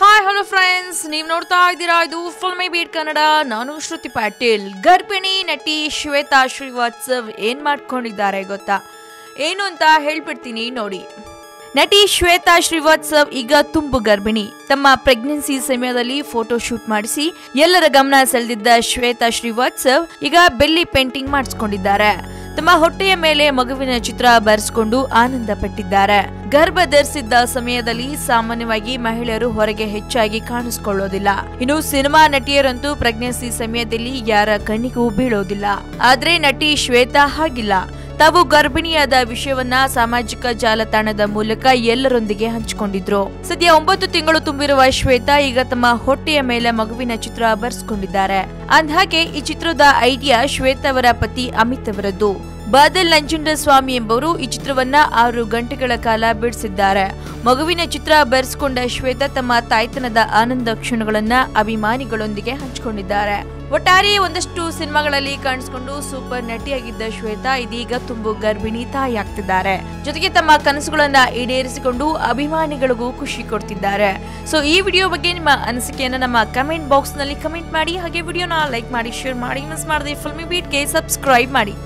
Hi hello friends ನೀವು ನೋಡ್ತಾ ಇದ್ದೀರಾ? ಇದು ಫುಲ್ ಮೈ ಬೀಟ್ ಕನ್ನಡ. ನಾನು ಶ್ರುತಿ ಪಾಟೀಲ್. ಗರ್ಭಿಣಿ ನಟಿ ಶ್ವೇತಾ ಶ್ರೀವಾತ್ಸವ್ ಏನ್ ಮಾಡ್ಕೊಂಡಿದ್ದಾರೆ ಗೊತ್ತಾ? ಏನು ಅಂತ ಹೇಳ್ಬಿಡ್ತೀನಿ ನೋಡಿ. ನಟಿ ಶ್ವೇತಾ ಶ್ರೀವಾತ್ಸವ್ ಈಗ ತುಂಬು ಗರ್ಭಿಣಿ. ತಮ್ಮ ಪ್ರೆಗ್ನೆನ್ಸಿ ಸಮಯದಲ್ಲಿ ಫೋಟೋ ಶೂಟ್ ಮಾಡಿಸಿ ಎಲ್ಲರ ಗಮನ ಸೆಳೆದಿದ್ದ ಶ್ವೇತಾ ಶ್ರೀವಾತ್ಸವ್ ಈಗ ಬೆಲ್ಲಿ ಪೇಂಟಿಂಗ್ ಮಾಡಿಸ್ಕೊಂಡಿದ್ದಾರೆ. ತಮ್ಮ ಹೊಟ್ಟೆಯ ಮೇಲೆ ಮಗುವಿನ ಚಿತ್ರ ಬರೆಸಿಕೊಂಡು ಆನಂದ ಪಟ್ಟಿದ್ದಾರೆ ಗರ್ಭ ಧರಿಸಿದ್ದ ಸಮಯದಲ್ಲಿ ಸಾಮಾನ್ಯವಾಗಿ ಮಹಿಳೆಯರು ಹೊರಗೆ ಹೆಚ್ಚಾಗಿ ಕಾಣಿಸಿಕೊಳ್ಳೋದಿಲ್ಲ. ಇನ್ನು ಸಿನಿಮಾ ನಟಿಯರಂತೂ ಪ್ರೆಗ್ನೆನ್ಸಿ ಸಮಯದಲ್ಲಿ ಯಾರ ಕಣ್ಣಿಗೂ ಬೀಳೋದಿಲ್ಲ. ಆದ್ರೆ ನಟಿ ಶ್ವೇತಾ ಹಾಗಿಲ್ಲ. ತಾವು ಗರ್ಭಿಣಿಯಾದ ವಿಷಯವನ್ನ ಸಾಮಾಜಿಕ ಜಾಲತಾಣದ ಮೂಲಕ ಎಲ್ಲರೊಂದಿಗೆ ಹಂಚಿಕೊಂಡಿದ್ರು. ಸದ್ಯ ಒಂಬತ್ತು ತಿಂಗಳು ತುಂಬಿರುವ ಶ್ವೇತಾ ಈಗ ತಮ್ಮ ಹೊಟ್ಟೆಯ ಮೇಲೆ ಮಗುವಿನ ಚಿತ್ರ ಬರ್ಸ್ಕೊಂಡಿದ್ದಾರೆ. ಅಂದ್ಹಾಗೆ ಈ ಚಿತ್ರದ ಐಡಿಯಾ ಶ್ವೇತಾ ಅವರ ಪತಿ ಅಮಿತ್ ಅವರದ್ದು. ಬಾದಲ್ ನಂಜುಂಡಸ್ವಾಮಿ ಎಂಬವರು ಈ ಚಿತ್ರವನ್ನ ಆರು ಗಂಟೆಗಳ ಕಾಲ ಬಿಡಿಸಿದ್ದಾರೆ. ಮಗುವಿನ ಚಿತ್ರ ಬರೆಸಿಕೊಂಡ ಶ್ವೇತಾ ತಮ್ಮ ತಾಯ್ತನದ ಆನಂದ ಕ್ಷಣಗಳನ್ನ ಅಭಿಮಾನಿಗಳೊಂದಿಗೆ ಹಂಚಿಕೊಂಡಿದ್ದಾರೆ. ಒಟ್ಟಾರೆ ಒಂದಷ್ಟು ಸಿನಿಮಾಗಳಲ್ಲಿ ಕಾಣಿಸಿಕೊಂಡು ಸೂಪರ್ ನಟಿಯಾಗಿದ್ದ ಶ್ವೇತಾ ಇದೀಗ ತುಂಬು ಗರ್ಭಿಣಿ ತಾಯಿಯಾಗ್ತಿದ್ದಾರೆ. ಜೊತೆಗೆ ತಮ್ಮ ಕನಸುಗಳನ್ನ ಈಡೇರಿಸಿಕೊಂಡು ಅಭಿಮಾನಿಗಳಿಗೂ ಖುಷಿ ಕೊಡ್ತಿದ್ದಾರೆ. ಸೊ ಈ ವಿಡಿಯೋ ಬಗ್ಗೆ ನಿಮ್ಮ ಅನಿಸಿಕೆಯನ್ನು ನಮ್ಮ ಕಮೆಂಟ್ ಬಾಕ್ಸ್ನಲ್ಲಿ ಕಮೆಂಟ್ ಮಾಡಿ, ಹಾಗೆ ವಿಡಿಯೋನ ಲೈಕ್ ಮಾಡಿ, ಶೇರ್ ಮಾಡಿ, ಮಿಸ್ ಮಾಡದೆ ಫಿಲ್ಮಿ ಬೀಟ್ಗೆ ಸಬ್ಸ್ಕ್ರೈಬ್ ಮಾಡಿ.